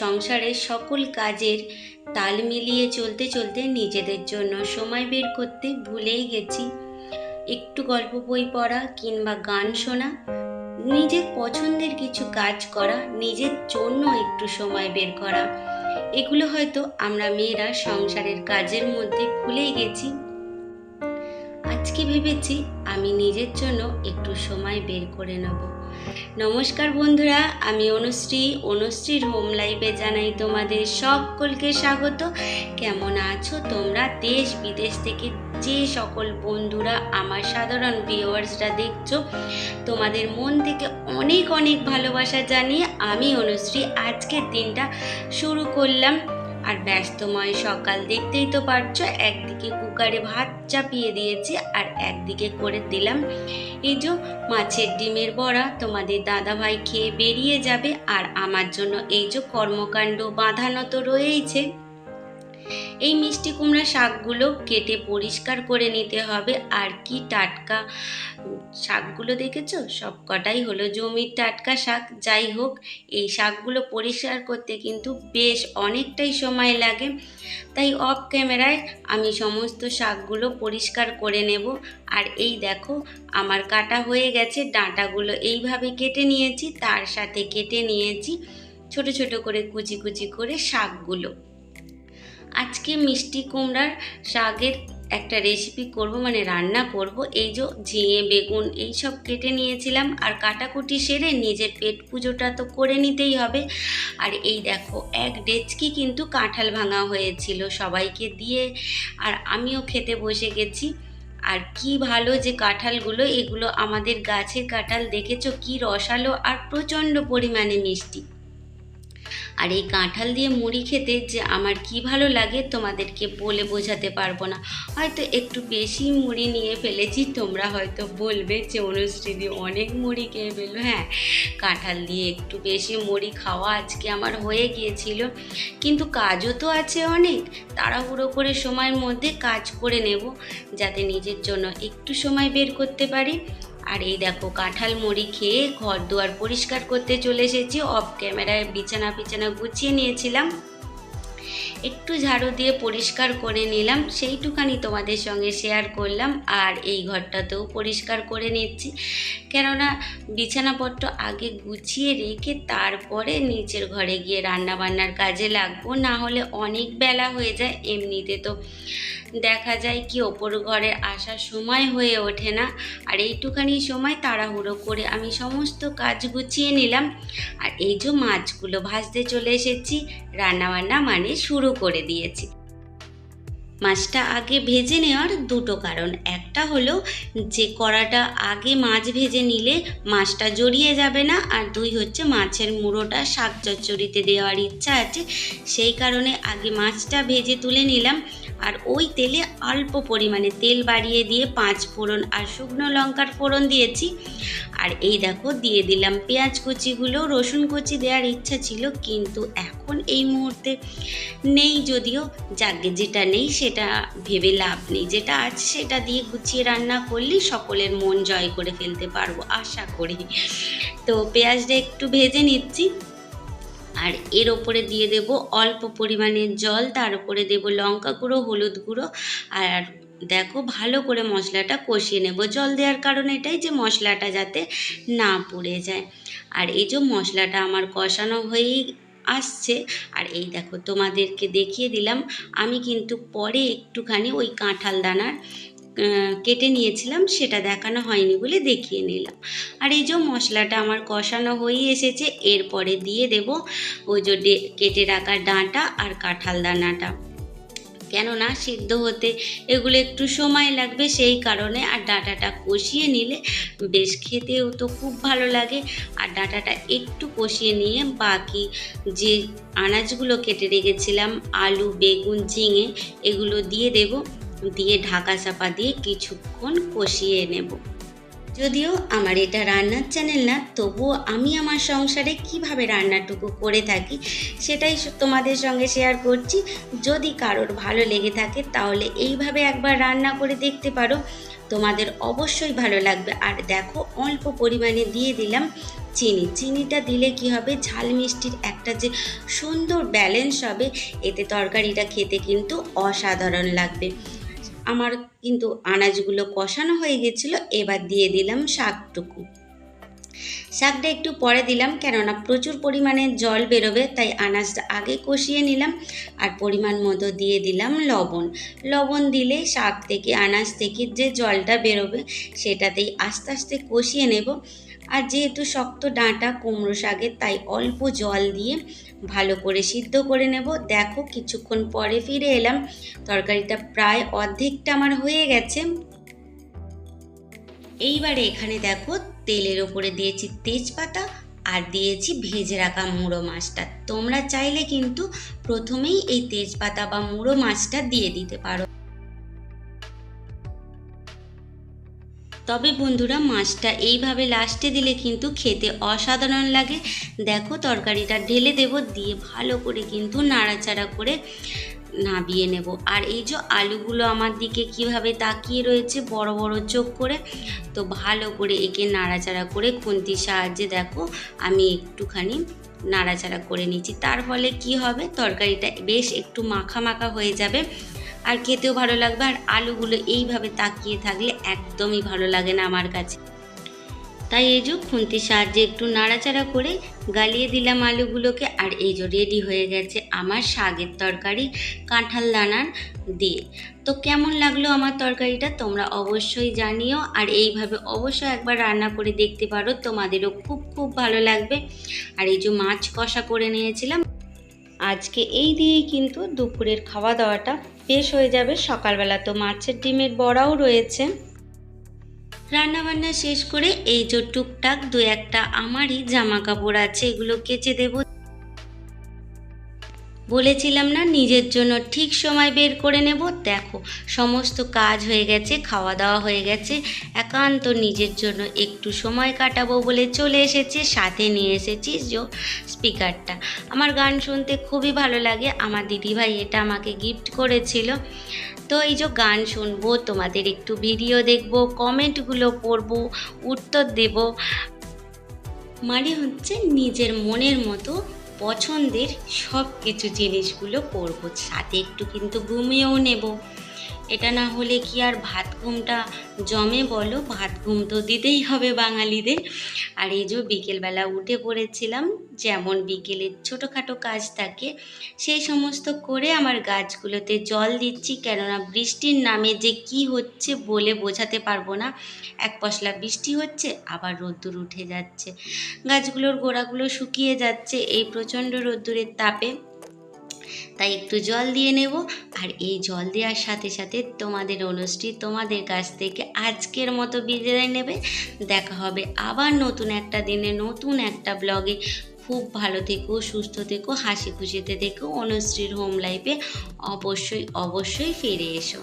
সংসারের সকল কাজের তাল মিলিয়ে চলতে চলতে নিজেদের জন্য সময় বের করতে ভুলেই গেছি। একটু গল্প বই পড়া কিংবা গান শোনা, নিজের পছন্দের কিছু কাজ করা, নিজের জন্য একটু সময় বের করা, এগুলো হয়তো আমরা মেয়েরা সংসারের কাজের মধ্যে ভুলেই গেছি। আজকে ভেবেছি আমি নিজের জন্য একটু সময় বের করে নেব। নমস্কার বন্ধুরা, আমি অনুশ্রী। অনুশ্রীর হোম লাইফে জানাই তোমাদের সকলকে স্বাগত। কেমন আছো তোমরা? দেশ বিদেশ থেকে যে সকল বন্ধুরা, আমার সাধারণ ভিউয়ার্সরা দেখছ, তোমাদের মন থেকে অনেক অনেক ভালোবাসা জানিয়ে আমি অনুশ্রী। আজকের দিনটা শুরু করলাম। আর ব্যস্তময় সকাল দেখতেই তো পারছ, একদিকে কুকারে ভাত চাপিয়ে দিয়েছি আর একদিকে করে দিলাম। এই যে মাছের ডিমের বড়া, তোমাদের দাদাভাই খেয়ে বেরিয়ে যাবে আর আমার জন্য এই যে কর্মকাণ্ড বাঁধানো তো রয়েইছে। এই মিষ্টি কুমড়া শাকগুলো কেটে পরিষ্কার করে নিতে হবে। আর কি টাটকা শাকগুলো দেখেছ? সব কটাই হলো জমির টাটকা শাক। যাই হোক, এই শাকগুলো পরিষ্কার করতে কিন্তু বেশ অনেকটাই সময় লাগে। তাই অফ ক্যামেরায় আমি সমস্ত শাকগুলো পরিষ্কার করে নেব। আর এই দেখো, আমার কাটা হয়ে গেছে। ডাঁটাগুলো এইভাবে কেটে নিয়েছি, তার সাথে কেটে নিয়েছি ছোট ছোট করে কুচি কুচি করে শাকগুলো। আজকে মিষ্টি কুমড়ার শাকের একটা রেসিপি করব মানে রান্না করব। এই যে ঝিঙে, বেগুন, এই সব কেটে নিয়েছিলাম। আর কাটাকুটি সেরে নিজের পেট পুজোটা তো করে নিতেই হবে। আর এই দেখো, এক ডেচকি কিন্তু কাঁঠাল ভাঙা হয়েছিল সবাইকে দিয়ে। আর আমিও খেতে বসে গেছি। আর কি ভালো যে কাঁঠালগুলো, এগুলো আমাদের গাছের কাঁঠাল দেখেছ? কি রসালো আর প্রচণ্ড পরিমাণে মিষ্টি। আর এই কাঁঠাল দিয়ে মুড়ি খেতে যে আমার কি ভালো লাগে তোমাদেরকে বলে বোঝাতে পারব না। হয়তো একটু বেশি মুড়ি নিয়ে ফেলেছি, তোমরা হয়তো বলবে যে অনুশ্রী দিয়ে অনেক মুড়ি খেয়ে ফেলো হ্যাঁ কাঁঠাল দিয়ে একটু বেশি মুড়ি খাওয়া আজকে আমার হয়ে গিয়েছিল। কিন্তু কাজও তো আছে অনেক, তাড়াহুড়ো করে সময়ের মধ্যে কাজ করে নেব, যাতে নিজের জন্য একটু সময় বের করতে পারি। আর এই দেখো, কাঁঠাল মুড়ি খেয়ে ঘর দুয়ার পরিষ্কার করতে চলে এসেছি। অফ ক্যামেরায় বিছানা পিছানা গুছিয়ে নিয়েছিলাম। একটু ঝাড়ু দিয়ে পরিষ্কার করে নিলাম। সেইটুখানি তোমাদের সঙ্গে শেয়ার করলাম আর এই ঘরটাতেও পরিষ্কার করে নিচ্ছি। কেননা বিছানাপত্র আগে গুছিয়ে রেখে তারপরে নিচের ঘরে গিয়ে রান্না বান্নার কাজে লাগবো, না হলে অনেক বেলা হয়ে যায়, এমনিতে তো দেখা যায় কি ওপর ঘরে আসার সময় হয়ে ওঠে না। আর এইটুখানি সময় তাড়াহুড়ো করে আমি সমস্ত কাজ গুছিয়ে নিলাম। আর এই যে মাছগুলো ভাজতে চলে এসেছি, রান্নাবান্না মানে শুরু করে দিয়েছি। মাছটা আগে ভেজে নেওয়ার দুটো কারণ। একটা হলো, যে কড়াটা আগে মাছ ভেজে নিলে মাছটা জড়িয়ে যাবে না, আর দুই হচ্ছে মাছের মুড়োটা শাক চচ্চড়িতে দেওয়ার ইচ্ছা আছে। সেই কারণে আগে মাছটা ভেজে তুলে নিলাম। আর ওই তেলে অল্প পরিমাণে তেল বাড়িয়ে দিয়ে পাঁচ ফোড়ন আর শুকনো লঙ্কার ফোড়ন দিয়েছি। আর এই দেখো, দিয়ে দিলাম পেঁয়াজ কুচিগুলো। রসুন কুচি দেওয়ার ইচ্ছা ছিল, কিন্তু এখন এই মুহূর্তে নেই যদিও। যাকে যেটা নেই সেটা ভেবে লাভ নেই। যেটা আছে সেটা দিয়ে গুছিয়ে রান্না করলেই সকলের মন জয় করে ফেলতে পারব, আশা করি। তো পেঁয়াজটা একটু ভেজে নিচ্ছি। আর এর ওপরে দিয়ে দেব অল্প পরিমাণে জল, তার উপরে দেব লঙ্কা গুঁড়ো, হলুদ গুঁড়ো। আর দেখো ভালো করে মশলাটা কষিয়ে নেব। জল দেওয়ার কারণ এটাই যে মশলাটা যাতে না পুড়ে যায়। আর এই যে মশলাটা আমার কষানো হয়েই আসছে, আর এই দেখো তোমাদেরকে দেখিয়ে দিলাম। আমি কিন্তু পরে একটুখানি ওই কাঁঠাল দানার কেটে নিয়েছিলাম, সেটা দেখানো হয়নি বলে দেখিয়ে নিলাম। আর এই যে মশলাটা আমার কষানো হয়ে এসেছে, এরপরে দিয়ে দেব ওই যে কেটে রাখা ডাঁটা আর কাঁঠাল দানাটা। কেননা সিদ্ধ হতে এগুলো একটু সময় লাগবে সেই কারণে, আর ডাঁটাটা কষিয়ে নিলে বেশ খেতেও তো খুব ভালো লাগে। আর ডাঁটাটা একটু কষিয়ে নিয়ে বাকি যে আনাজগুলো কেটে রেখেছিলাম, আলু, বেগুন, ঝিঙে, এগুলো দিয়ে দেব। দিয়ে ঢাকা চাপা দিয়ে কিছুক্ষণ কষিয়ে নেব। যদিও আমার এটা রান্নার চ্যানেল না, তবুও আমি আমার সংসারে কীভাবে রান্নাটুকু করে থাকি সেটাই তোমাদের সঙ্গে শেয়ার করছি। যদি কারোর ভালো লেগে থাকে তাহলে এইভাবে একবার রান্না করে দেখতে পারো। তোমাদের অবশ্যই ভালো লাগবে। আর দেখো, অল্প পরিমাণে দিয়ে দিলাম চিনি। চিনিটা দিলে কি হবে? ঝাল মিষ্টির একটা যে সুন্দর ব্যালেন্স হবে, এতে তরকারিটা খেতে কিন্তু অসাধারণ লাগবে। আমার কিন্তু আনাজগুলো কষানো হয়ে গেছিল এবার দিয়ে দিলাম শাকটুকু। শাকটা একটু পরে দিলাম, কেননা প্রচুর পরিমাণে জল বেরোবে, তাই আনাজটা আগে কষিয়ে নিলাম আর পরিমাণ মতো দিয়ে দিলাম লবণ। লবণ দিলে শাক থেকে, আনাজ থেকে যে জলটা বেরোবে, সেটাতেই আস্তে আস্তে কষিয়ে নেব। আর যেহেতু শক্ত ডাঁটা কুমড়ো শাকের, তাই অল্প জল দিয়ে ভালো করে সিদ্ধ করে নেব। দেখো কিছুক্ষণ পরে ফিরে এলাম, তরকারিটা প্রায় অর্ধেকটা আমার হয়ে গেছে। এইবারে এখানে দেখো তেলের ওপরে দিয়েছি তেজপাতা আর দিয়েছি ভেজে রাখা মুড়ো মাছটা। তোমরা চাইলে কিন্তু প্রথমেই এই তেজপাতা বা মুড়ো মাছটা দিয়ে দিতে পারো। তবে বন্ধুরা, মাছটা এইভাবে লাস্টে দিলে কিন্তু খেতে অসাধারণ লাগে। দেখো তরকারিটা ঢেলে দেব, দিয়ে ভালো করে কিন্তু নাড়াচাড়া করে নাবিয়ে নেব। আর এই যে আলুগুলো আমার দিকে কীভাবে তাকিয়ে রয়েছে, বড় বড় চোখ করে, তো ভালো করে একে নাড়াচাড়া করে খুন্তির সাহায্যে দেখো, আমি একটুখানি নাড়াচাড়া করে নিচ্ছি। তার ফলে কি হবে? তরকারিটা বেশ একটু মাখা মাখা হয়ে যাবে। আর খেতেও ভালো লাগবে। আর আলুগুলো এইভাবে তাকিয়ে থাকলে একদমই ভালো লাগে না আমার কাছে। তাই এই যে খুন্তির সাহায্যে একটু নাড়াচাড়া করে গালিয়ে দিলাম আলুগুলোকে। আর এই যে রেডি হয়ে গেছে আমার শাকের তরকারি কাঁঠাল দানার দিয়ে। তো কেমন লাগল আমার তরকারিটা তোমরা অবশ্যই জানিও। আর এইভাবে অবশ্যই একবার রান্না করে দেখতে পারো, তোমাদেরও খুব খুব ভালো লাগবে। আর এই যে মাছ কষা করে নিয়েছিলাম, আজকে এই দিয়েই কিন্তু দুপুরের খাওয়া দাওয়াটা বেশ হয়ে যাবে। সকালবেলা তো মাছের ডিমের বড়াও রয়েছে। রান্নাবান্না শেষ করে এই যে টুকটাক দু একটা আমারই জামা কাপড় আছে, এগুলো কেচে দেব। বলেছিলাম না, নিজের জন্য ঠিক সময় বের করে নেব। দেখো, সমস্ত কাজ হয়ে গেছে, খাওয়া দাওয়া হয়ে গেছে। একান্ত নিজের জন্য একটু সময় কাটাবো বলে চলে এসেছে, সাথে নিয়ে এসেছি যে স্পিকারটা। আমার গান শুনতে খুবই ভালো লাগে। আমার দিদিভাই এটা আমাকে গিফট করেছিল। তো এই যে গান শুনব, তোমাদের একটু ভিডিও দেখব কমেন্টগুলো পড়ব, উত্তর দেব। মানে হচ্ছে নিজের মনের মতো পছন্দের সব কিছু জিনিসগুলো করব। সাথে একটু কিন্তু ঘুমিয়েও নেব। এটা না হলে কি আর ভাত ঘুমটা জমে বলো? ভাত ঘুম তো দিতেই হবে বাঙালিদের। আর এই যে বিকেলবেলা উঠে পড়েছিলাম, যেমন বিকেলের ছোটোখাটো কাজ থাকে, সেই সমস্ত করে আমার গাছগুলোতে জল দিচ্ছি, কেননা বৃষ্টির নামে যে কি হচ্ছে বলে বোঝাতে পারব না। এক পশলা বৃষ্টি হচ্ছে, আবার রোদ্দুর উঠে যাচ্ছে। গাছগুলোর গোড়াগুলো শুকিয়ে যাচ্ছে, এই প্রচণ্ড রোদ্দুরের তাপে। তাই একটু জল দিয়ে নেব। আর এই জল দেওয়ার সাথে সাথে তোমাদের অনুষ্ঠি তোমাদের কাছ থেকে আজকের মতো বিদায় নেবে। দেখা হবে আবার নতুন একটা দিনে, নতুন একটা ব্লগে। খুব ভালো থেকো, সুস্থ থেকো, হাসি খুশিতে থেকো। অনুশ্রীর হোম লাইফে অবশ্যই অবশ্যই ফিরে এসো।